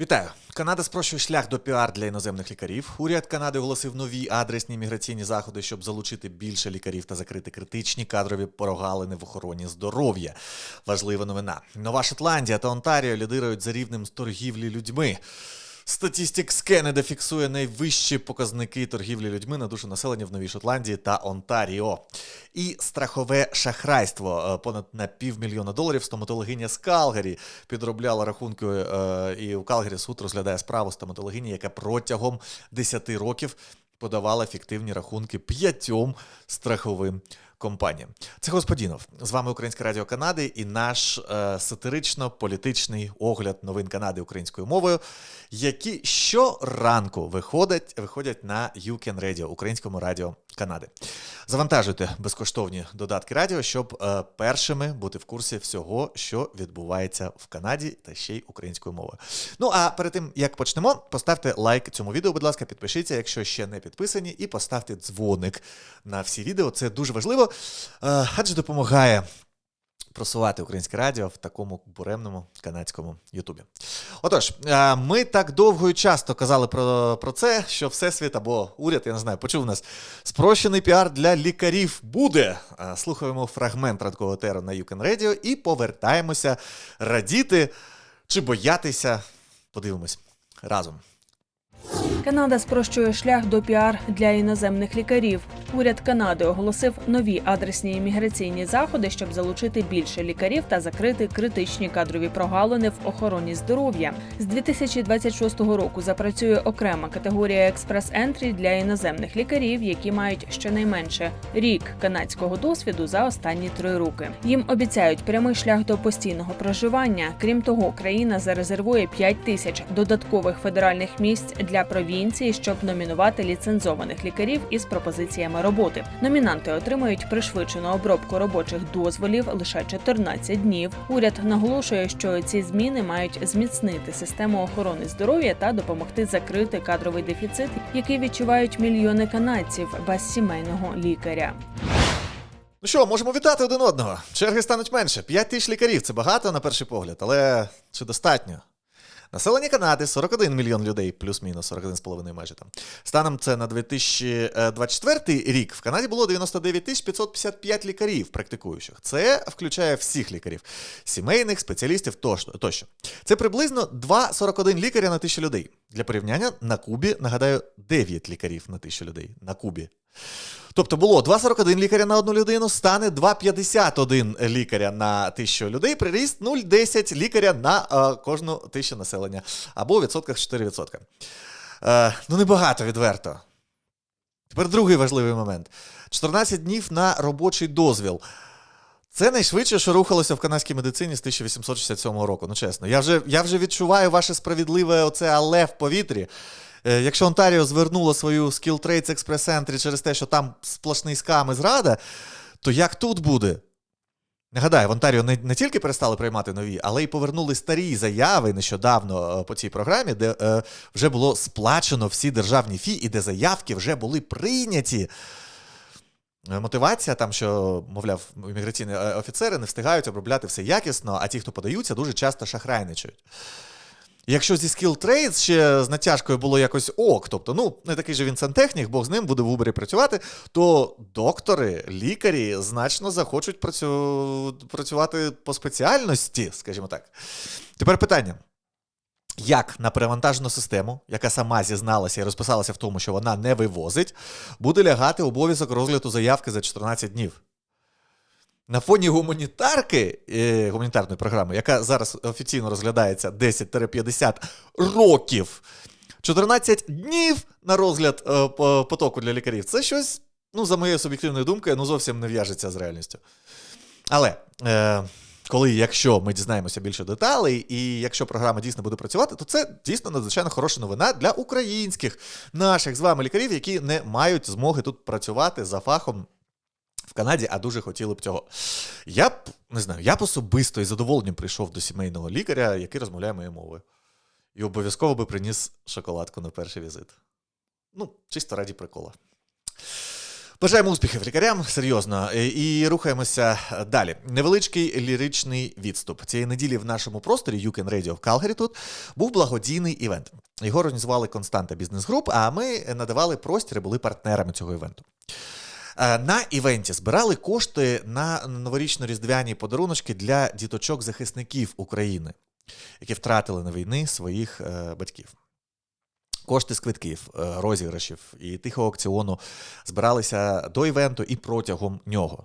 Вітаю! Канада спрощує шлях до піар для іноземних лікарів. Уряд Канади оголосив нові адресні міграційні заходи, щоб залучити більше лікарів та закрити критичні кадрові порогалини в охороні здоров'я. Важлива новина. Нова Шотландія та Онтаріо лідирують за рівнем з торгівлі людьми. Statistics Canada фіксує найвищі показники торгівлі людьми на душу населення в Новій Шотландії та Онтаріо. І страхове шахрайство. Е, Понад на півмільйона доларів стоматологиня з Калгарі підробляла рахунки. е, І у Калгарі суд розглядає справу стоматологині, яка протягом 10 років подавала фіктивні рахунки п'ятьом страховим компаніям. Це Господінов. З вами Українське Радіо Канади і наш е, сатирично-політичний огляд новин Канади українською мовою, які щоранку виходять, виходять на UCAN Can Radio, українському радіо Канади. Завантажуйте безкоштовні додатки радіо, щоб е, першими бути в курсі всього, що відбувається в Канаді та ще й українською мовою. Ну а перед тим як почнемо, поставте лайк цьому відео, будь ласка, підпишіться, якщо ще не підписані, і поставте дзвоник на всі відео. Це дуже важливо, е, адже допомагає. Просувати українське радіо в такому буремному канадському Ютубі. Отож, е, ми так довго і часто казали про, про це, що Всесвіт або уряд, я не знаю, почув нас. Спрощений піар для лікарів буде. Е, Слухаємо фрагмент ранкового теру на Юкен Radio і повертаємося радіти чи боятися. Подивимось разом. Канада спрощує шлях до піар для іноземних лікарів. Уряд Канади оголосив нові адресні імміграційні заходи, щоб залучити більше лікарів та закрити критичні кадрові прогалини в охороні здоров'я. З 2026 року запрацює окрема категорія експрес-ентрі для іноземних лікарів, які мають щонайменше рік канадського досвіду за останні три роки. Їм обіцяють прямий шлях до постійного проживання. Крім того, країна зарезервує 5 тисяч додаткових федеральних місць для провінції, щоб номінувати ліцензованих лікарів із пропозиціями роботи. Номінанти отримують пришвидшену обробку робочих дозволів лише 14 днів. Уряд наголошує, що ці зміни мають зміцнити систему охорони здоров'я та допомогти закрити кадровий дефіцит, який відчувають мільйони канадців без сімейного лікаря. Ну що, можемо вітати один одного. Черги стануть менше. 5 тисяч лікарів це багато на перший погляд, але чи достатньо? Населення Канади 41 мільйон людей, плюс-мінус 41,5 майже там. Станом це на 2024 рік в Канаді було 99 тисяч 555 лікарів практикуючих. Це включає всіх лікарів, сімейних, спеціалістів тощо. Це приблизно 2,41 лікаря на тисячу людей. Для порівняння на Кубі, нагадаю, 9 лікарів на тисячу людей. На Кубі. Тобто було 2,41 лікаря на одну людину, стане 2,51 лікаря на тисячу людей, приріст 0,10 лікаря на е, кожну тисячу населення, або у відсотках 4%. Е, ну, небагато відверто. Тепер другий важливий момент: 14 днів на робочий дозвіл. Це найшвидше, що рухалося в канадській медицині з 1867 року. Ну, чесно, я вже, я вже відчуваю ваше справедливе оце але в повітрі. Е, Якщо Онтаріо звернуло свою Skill Trades Express Entry через те, що там сплошний скам і зрада, то як тут буде? Нагадаю, в Онтаріо не, не тільки перестали приймати нові, але й повернули старі заяви нещодавно е, по цій програмі, де е, вже було сплачено всі державні фі, і де заявки вже були прийняті. Мотивація там, що, мовляв, імміграційні е, офіцери не встигають обробляти все якісно, а ті, хто подаються, дуже часто шахрайничають. Якщо зі Skill Trades ще з натяжкою було якось ок, тобто, ну, не такий же він сантехнік, Бог з ним буде в Убері працювати, то доктори, лікарі значно захочуть працю... працювати по спеціальності, скажімо так. Тепер питання. Як на перевантажену систему, яка сама зізналася і розписалася в тому, що вона не вивозить, буде лягати обов'язок розгляду заявки за 14 днів? На фоні гуманітарки, е, гуманітарної програми, яка зараз офіційно розглядається 10-50 років, 14 днів на розгляд е, потоку для лікарів, це щось, ну, за моєю суб'єктивною думкою, ну зовсім не в'яжеться з реальністю. Але е, коли, якщо ми дізнаємося більше деталей, і якщо програма дійсно буде працювати, то це дійсно надзвичайно хороша новина для українських наших з вами лікарів, які не мають змоги тут працювати за фахом в Канаді, а дуже хотіли б цього. Я б не знаю, я б особисто із задоволенням прийшов до сімейного лікаря, який розмовляє моєю мовою. І обов'язково би приніс шоколадку на перший візит. Ну, чисто раді прикола. Бажаємо успіхів лікарям, серйозно. Е, І рухаємося далі. Невеличкий ліричний відступ. Цієї неділі в нашому просторі You Can Radio в Калгарі тут був благодійний івент. Його організували Константа Бізнес Груп, а ми надавали простір і були партнерами цього івенту. Е, На івенті збирали кошти на новорічно-різдвяні подаруночки для діточок-захисників України, які втратили на війни своїх е, батьків. Кошти з квитків, е, розіграшів і тихого аукціону збиралися до івенту і протягом нього.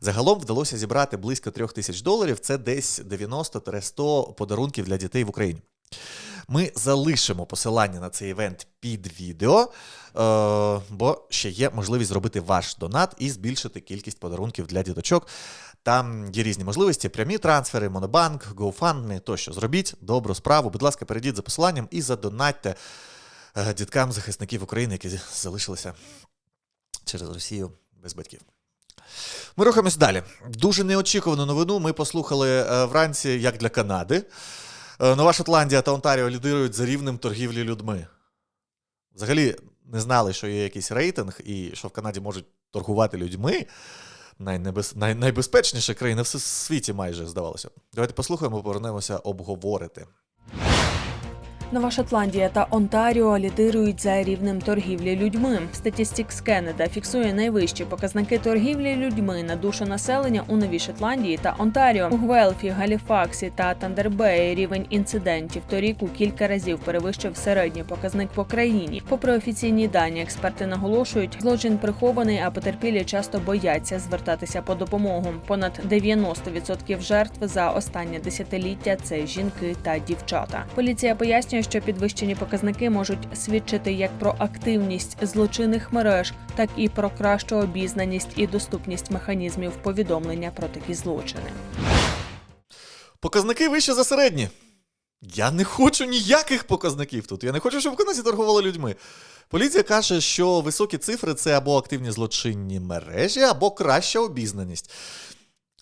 Загалом вдалося зібрати близько трьох тисяч доларів. Це десь 90-100 подарунків для дітей в Україні. Ми залишимо посилання на цей івент під відео, е, бо ще є можливість зробити ваш донат і збільшити кількість подарунків для діточок. Там є різні можливості: прямі трансфери, монобанк, GoFundMe тощо. Зробіть добру справу. Будь ласка, перейдіть за посиланням і задонатьте діткам захисників України, які залишилися через Росію без батьків. Ми рухаємось далі. Дуже неочікувану новину ми послухали е, вранці, як для Канади. Е, Нова Шотландія та Онтаріо лідирують за рівнем торгівлі людьми. Взагалі не знали, що є якийсь рейтинг, і що в Канаді можуть торгувати людьми. Найнебез... Най... Країна в світі майже здавалося. Давайте послухаємо, повернемося обговорити. Нова Шотландія та Онтаріо лідирують за рівнем торгівлі людьми. Statistics Canada фіксує найвищі показники торгівлі людьми на душу населення у Новій Шотландії та Онтаріо. У Гвелфі, Галіфаксі та Тандербеї рівень інцидентів торік у кілька разів перевищив середній показник по країні. Попри офіційні дані, експерти наголошують, злочин прихований, а потерпілі часто бояться звертатися по допомогу. Понад 90% жертв за останнє десятиліття це жінки та дівчата. Поліція пояснює, що підвищені показники можуть свідчити як про активність злочинних мереж, так і про кращу обізнаність і доступність механізмів повідомлення про такі злочини. Показники вище за середні. Я не хочу ніяких показників тут. Я не хочу, щоб в Канаді торгували людьми. Поліція каже, що високі цифри це або активні злочинні мережі, або краща обізнаність.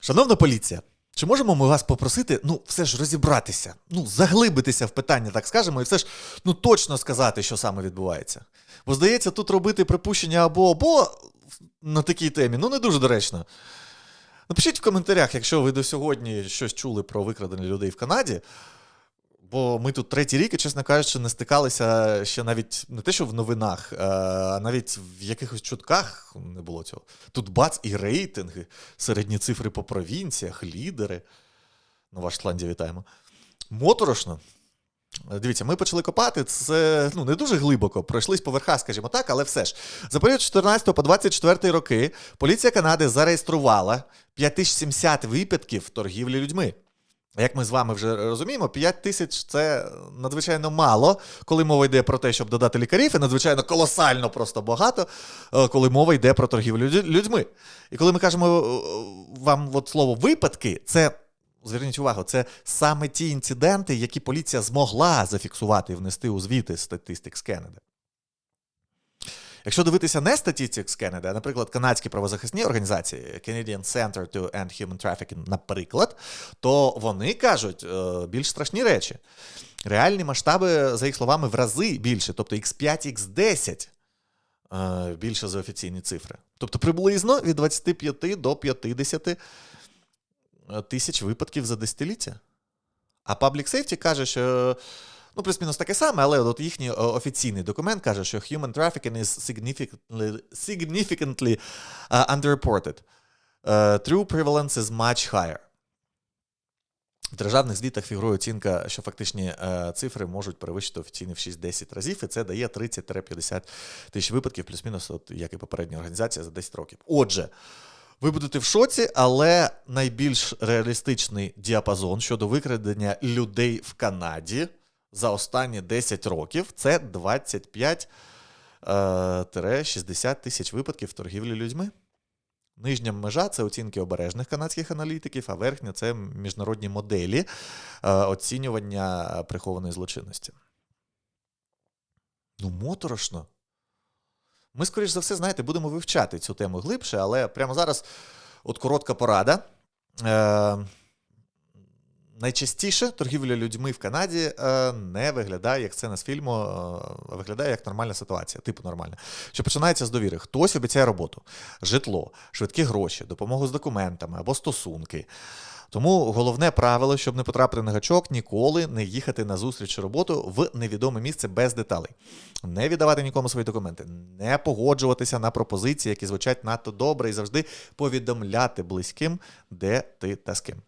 Шановна поліція, чи можемо ми вас попросити, ну, все ж розібратися, ну, заглибитися в питання, так скажемо, і все ж ну, точно сказати, що саме відбувається. Бо здається, тут робити припущення або або на такій темі, ну не дуже доречно. Напишіть в коментарях, якщо ви до сьогодні щось чули про викрадення людей в Канаді. Бо ми тут третій рік, і, чесно кажучи, не стикалися ще навіть не те, що в новинах, е, а навіть в якихось чутках не було цього. Тут бац і рейтинги, середні цифри по провінціях, лідери. Нова Шотландія, вітаємо. Моторошно. Дивіться, ми почали копати. Це ну, не дуже глибоко, пройшлись по верхах, скажімо так, але все ж. За період з 14 по 24 роки поліція Канади зареєструвала 5070 випадків торгівлі людьми. Як ми з вами вже розуміємо, 5 тисяч це надзвичайно мало, коли мова йде про те, щоб додати лікарів, і надзвичайно колосально просто багато, е, коли мова йде про торгівлю людьми. І коли ми кажемо е, вам от слово випадки, це зверніть увагу, це саме ті інциденти, які поліція змогла зафіксувати і внести у звіти Statistics Canada. Якщо дивитися не Statistics Canada, а, наприклад, канадські правозахисні організації Canadian Center to End Human Trafficking, наприклад, то вони кажуть е, більш страшні речі. Реальні масштаби, за їх словами, в рази більше, тобто X5, X10 е, більше за офіційні цифри. Тобто приблизно від 25 до 50 тисяч випадків за десятиліття. А Public Safety каже, що ну, плюс-мінус таке саме, але от їхній е, офіційний документ каже, що human trafficking is significantly, significantly uh, underreported. Uh, true prevalence is much higher. В державних звітах фігурує оцінка, що фактичні е, цифри можуть перевищити офіційні в 6-10 разів, і це дає 30-50 тисяч випадків, плюс-мінус, от, як і попередня організація за 10 років. Отже, ви будете в шоці, але найбільш реалістичний діапазон щодо викрадення людей в Канаді за останні 10 років це 25-60 тисяч випадків торгівлі людьми. Нижня межа це оцінки обережних канадських аналітиків, а верхня це міжнародні моделі е, оцінювання прихованої злочинності. Ну, моторошно. Ми, скоріш за все, знаєте, будемо вивчати цю тему глибше, але прямо зараз от коротка порада. Е, найчастіше торгівля людьми в Канаді е, не виглядає як сцена з фільму, е, виглядає як нормальна ситуація, типу нормальна. Що починається з довіри. Хтось обіцяє роботу, житло, швидкі гроші, допомогу з документами або стосунки. Тому головне правило, щоб не потрапити на гачок, ніколи не їхати на зустріч чи роботу в невідоме місце без деталей, не віддавати нікому свої документи, не погоджуватися на пропозиції, які звучать надто добре, і завжди повідомляти близьким, де ти та з ким.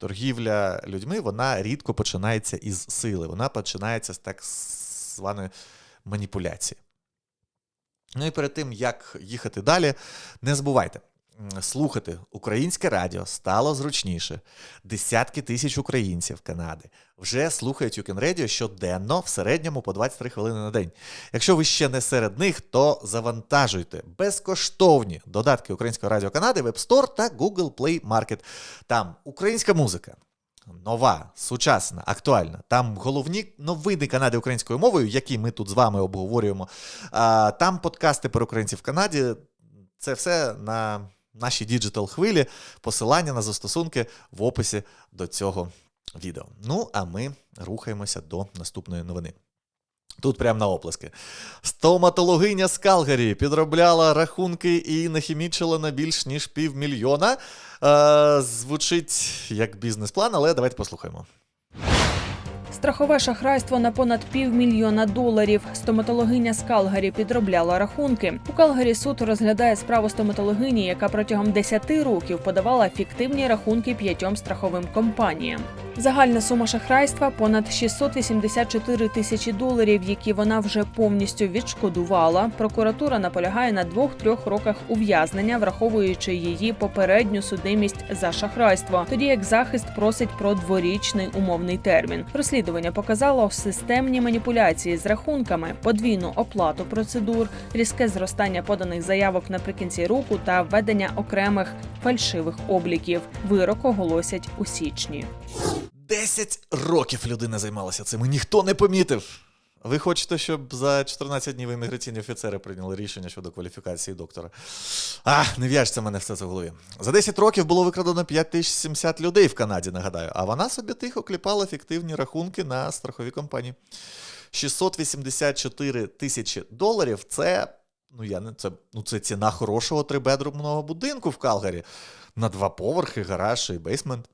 Торгівля людьми вона рідко починається із сили, вона починається з так званої маніпуляції. Ну і перед тим, як їхати далі, не забувайте. Слухати українське радіо стало зручніше. Десятки тисяч українців Канади вже слухають Юкен Radio щоденно в середньому по 23 хвилини на день. Якщо ви ще не серед них, то завантажуйте безкоштовні додатки Українського радіо Канади в App Store та Google Play Market. Там українська музика. Нова, сучасна, актуальна. Там головні новини Канади українською мовою, які ми тут з вами обговорюємо. Там подкасти про українців в Канаді. Це все на нашій діджитал хвилі. Посилання на застосунки в описі до цього відео. Ну, а ми рухаємося до наступної новини. Тут прямо на оплески. Стоматологиня з Калгарі підробляла рахунки і нахімічила на більш ніж півмільйона. Е, звучить як бізнес-план, але давайте послухаємо. Страхове шахрайство на понад півмільйона доларів. Стоматологиня з Калгарі підробляла рахунки. У Калгарі суд розглядає справу стоматологині, яка протягом 10 років подавала фіктивні рахунки п'ятьом страховим компаніям. Загальна сума шахрайства понад 684 тисячі доларів, які вона вже повністю відшкодувала. Прокуратура наполягає на двох-трьох роках ув'язнення, враховуючи її попередню судимість за шахрайство, тоді як захист просить про дворічний умовний термін. Розслідування показало системні маніпуляції з рахунками, подвійну оплату процедур, різке зростання поданих заявок наприкінці року та введення окремих фальшивих обліків. Вирок оголосять у січні. 10 років людина займалася цим, і ніхто не помітив. Ви хочете, щоб за 14 днів імміграційні офіцери прийняли рішення щодо кваліфікації доктора? А, не в'яжеться мене все це в голові. За 10 років було викрадено 5070 людей в Канаді, нагадаю, а вона собі тихо кліпала фіктивні рахунки на страхові компанії. 684 тисячі доларів це, ну, я не, це, ну, це ціна хорошого трибедрумного будинку в Калгарі на два поверхи, гараж і бейсмент.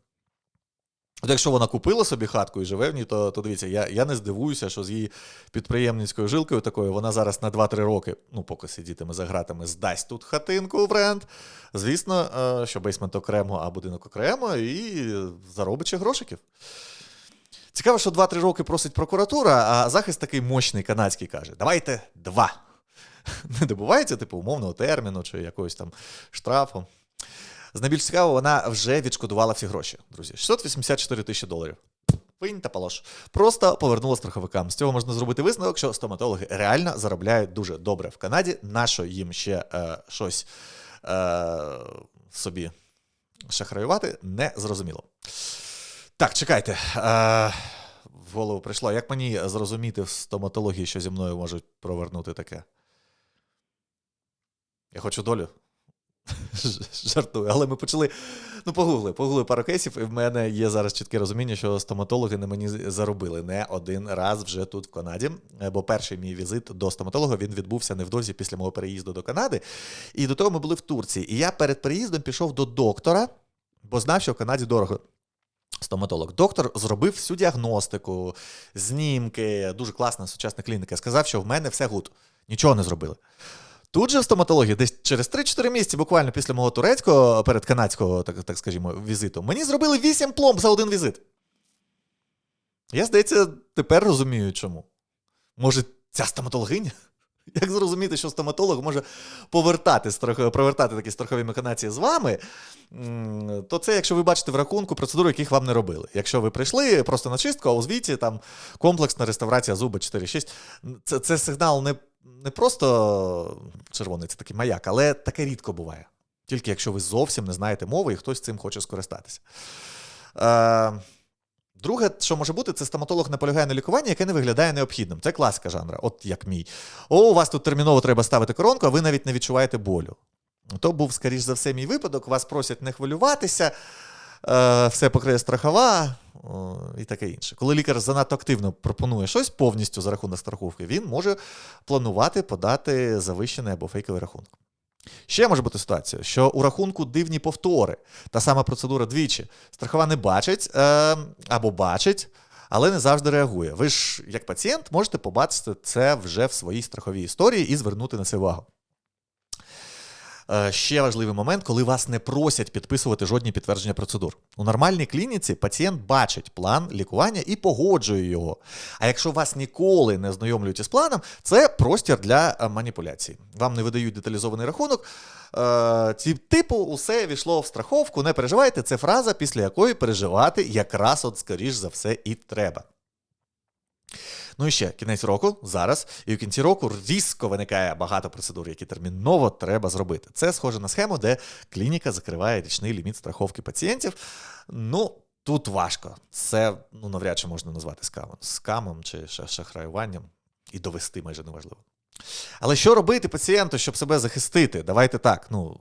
От якщо вона купила собі хатку і живе в ній, то, то дивіться, я, я не здивуюся, що з її підприємницькою жилкою такою вона зараз на 2-3 роки, ну поки сидітиме за гратами, здасть тут хатинку в рент. Звісно, е, що бейсмент окремо, а будинок окремо, і заробить грошиків. Цікаво, що 2-3 роки просить прокуратура, а захист такий мощний канадський каже: давайте два. Не добувається, типу, умовного терміну чи якогось там штрафу. Найбільш цікавого, вона вже відшкодувала всі гроші, друзі. 684 тисячі доларів. Пинь та палош. Просто повернула страховикам. З цього можна зробити висновок, що стоматологи реально заробляють дуже добре в Канаді. Нащо їм ще е, щось е, собі шахраювати, не зрозуміло. Так, чекайте. Е, в голову прийшло. Як мені зрозуміти в стоматології, що зі мною можуть провернути таке? Я хочу долю. Жартую, але ми почали. Ну, погугли, погугли пару кейсів, і в мене є зараз чітке розуміння, що стоматологи на мені заробили не один раз вже тут в Канаді. Е, Бо перший мій візит до стоматолога він відбувся невдовзі після мого переїзду до Канади. І до того ми були в Турції. І я перед переїздом пішов до доктора, бо знав, що в Канаді дорого. Стоматолог. Доктор зробив всю діагностику, знімки, дуже класна сучасна клініка. Сказав, що в мене все гуд. Нічого не зробили. Тут же в стоматології, десь через 3-4 місяці, буквально після мого турецького, перед канадського, так, так скажімо, візиту, мені зробили 8 пломб за один візит. Я, здається, тепер розумію, чому. Може, ця стоматологиня? Як зрозуміти, що стоматолог може повертати, страх- провертати такі страхові механації з вами, то це, якщо ви бачите в рахунку процедур, яких вам не робили. Якщо ви прийшли просто на чистку, а у звіті там комплексна реставрація зуба 4-6, це, це сигнал не, не просто червоний, це такий маяк, але таке рідко буває. Тільки якщо ви зовсім не знаєте мови і хтось цим хоче скористатися. Е, Друге, що може бути, це стоматолог наполягає на лікуванні, яке не виглядає необхідним. Це класика жанра, от як мій. О, у вас тут терміново треба ставити коронку, а ви навіть не відчуваєте болю. То був, скоріш за все, мій випадок. Вас просять не хвилюватися. Е, все покриє страхова і таке інше. Коли лікар занадто активно пропонує щось повністю за рахунок страховки, він може планувати подати завищений або фейковий рахунок. Ще може бути ситуація, що у рахунку дивні повтори. Та сама процедура двічі. Страхова не бачить е, або бачить, але не завжди реагує. Ви ж, як пацієнт, можете побачити це вже в своїй страховій історії і звернути на це увагу. Е, Ще важливий момент, коли вас не просять підписувати жодні підтвердження процедур. У нормальній клініці пацієнт бачить план лікування і погоджує його. А якщо вас ніколи не знайомлюють із планом, це простір для е, маніпуляцій. Вам не видають деталізований рахунок. Е, ці- Типу, усе війшло в страховку, не переживайте. Це фраза, після якої переживати якраз от скоріш за все і треба. Ну і ще кінець року зараз, і в кінці року різко виникає багато процедур, які терміново треба зробити. Це схоже на схему, де клініка закриває річний ліміт страховки пацієнтів. Ну, тут важко. Це ну, навряд чи можна назвати скамом, скамом чи шахраюванням, і довести майже неможливо. Але що робити пацієнту, щоб себе захистити? Давайте так. Ну,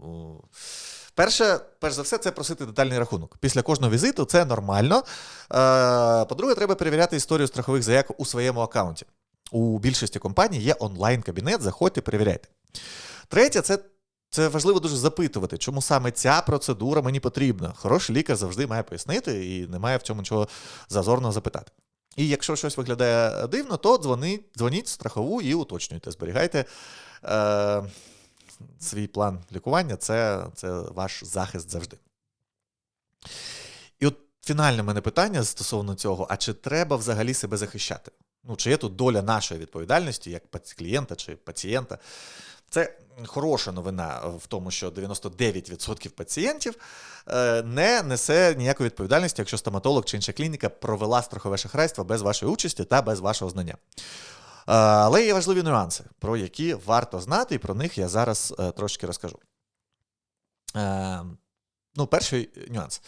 перше, перш за все, це просити детальний рахунок. Після кожного візиту це нормально. Е, По-друге, треба перевіряти історію страхових заяв у своєму аккаунті. У більшості компаній є онлайн-кабінет, заходьте, перевіряйте. Третє, це, це важливо дуже запитувати, чому саме ця процедура мені потрібна. Хороший лікар завжди має пояснити і немає в цьому нічого зазорного запитати. І якщо щось виглядає дивно, то дзвоніть, дзвоніть в страхову і уточнюйте, зберігайте е, свій план лікування, це, це ваш захист завжди. І от фінальне мене питання стосовно цього: а чи треба взагалі себе захищати? Ну, чи є тут доля нашої відповідальності, як клієнта чи пацієнта? Це хороша новина в тому, що 99% пацієнтів е, не несе ніякої відповідальності, якщо стоматолог чи інша клініка провела страхове шахрайство без вашої участі та без вашого знання. Е, Але є важливі нюанси, про які варто знати, і про них я зараз е, трошки розкажу. Е, Ну, перший нюанс.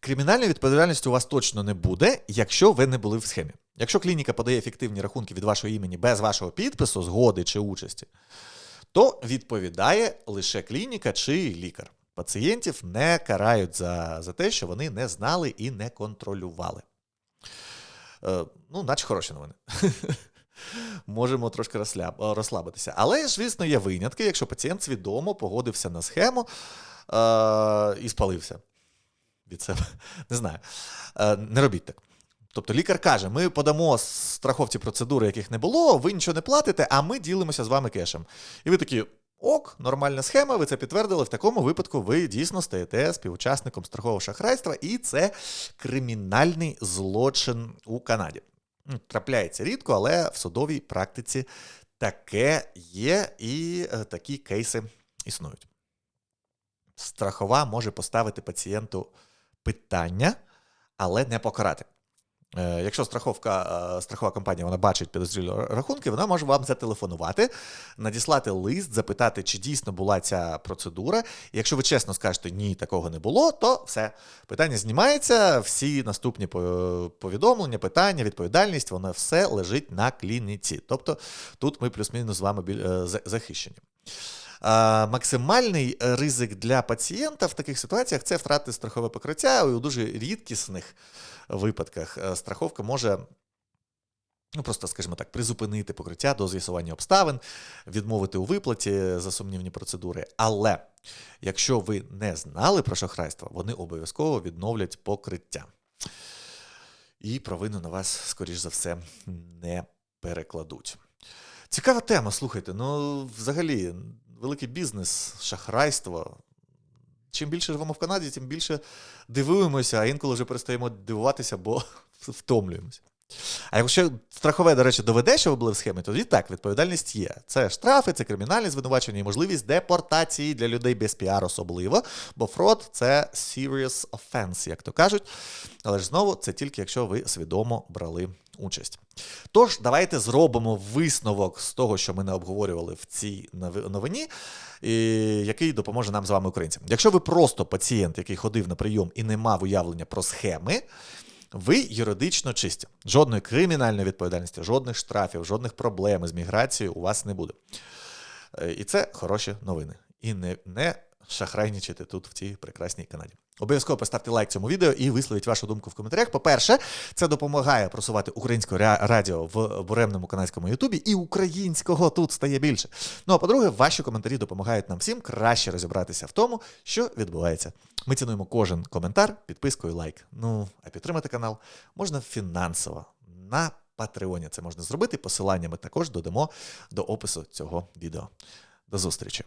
Кримінальної відповідальності у вас точно не буде, якщо ви не були в схемі. Якщо клініка подає фіктивні рахунки від вашого імені без вашого підпису, згоди чи участі, то відповідає лише клініка чи лікар. Пацієнтів не карають за, за те, що вони не знали і не контролювали. Е, ну, наче хороші новини. Можемо трошки розслабитися. Але звісно, є винятки, якщо пацієнт свідомо погодився на схему е- і спалився від себе. Не знаю. Е, не робіть так. Тобто лікар каже: ми подамо страховці процедури, яких не було, ви нічого не платите, а ми ділимося з вами кешем. І ви такі. Ок, нормальна схема, ви це підтвердили. В такому випадку ви дійсно стаєте співучасником страхового шахрайства, і це кримінальний злочин у Канаді. Ну, Трапляється рідко, але в судовій практиці таке є, і е, такі кейси існують. Страхова може поставити пацієнту питання, але не покарати. Е, Якщо страховка, е, страхова компанія вона бачить підозрілі рахунки, вона може вам зателефонувати, надіслати лист, запитати, чи дійсно була ця процедура. І якщо ви чесно скажете ні, такого не було, то все. Питання знімається, всі наступні повідомлення, питання, відповідальність, воно все лежить на клініці. Тобто тут ми плюс-мінус з вами е, захищені. Максимальний е, ризик для пацієнта в таких ситуаціях це втрати страхове покриття. І у дуже рідкісних випадках е, страховка може. Ну, просто, скажімо так, призупинити покриття до з'ясування обставин, відмовити у виплаті за сумнівні процедури. Але якщо ви не знали про шахрайство, вони обов'язково відновлять покриття. І провину на вас, скоріш за все, не перекладуть. Цікава тема, слухайте. Ну, взагалі, великий бізнес, шахрайство. Чим більше живемо в Канаді, тим більше дивуємося, а інколи вже перестаємо дивуватися, бо втомлюємося. А якщо страхове, до речі, доведе, що ви були в схемі, тоді так, відповідальність є. Це штрафи, це кримінальні звинувачення і можливість депортації для людей без піар особливо, бо фрод це serious offense, як то кажуть. Але ж знову це тільки якщо ви свідомо брали участь. Тож, давайте зробимо висновок з того, що ми не обговорювали в цій новині, який допоможе нам з вами, українцям. Якщо ви просто пацієнт, який ходив на прийом і не мав уявлення про схеми, ви юридично чисті. Жодної кримінальної відповідальності, жодних штрафів, жодних проблем з міграцією у вас не буде. Е, І це хороші новини. І не, не шахрайнічити тут, в цій прекрасній Канаді. Обов'язково поставте лайк цьому відео і висловіть вашу думку в коментарях. По-перше, це допомагає просувати українське радіо в буремному канадському Ютубі, і українського тут стає більше. Ну а по-друге, ваші коментарі допомагають нам всім краще розібратися в тому, що відбувається. Ми цінуємо кожен коментар підпискою лайк. Ну а підтримати канал можна фінансово на Патреоні. Це можна зробити. Посилання ми також додамо до опису цього відео. До зустрічі!